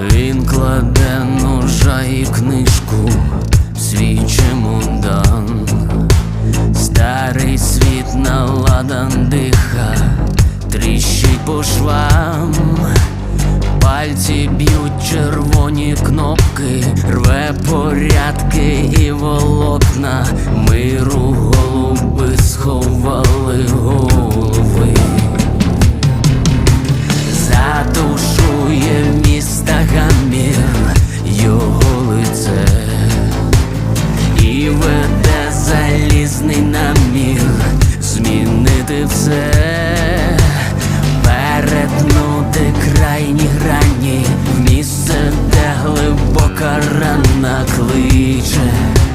Він кладе ножа і книжку свій чемодан. Старий світ наладан диха, тріщить по швам, пальці б'ють червоні кнопки, рве порядки і волокна, вона кличе.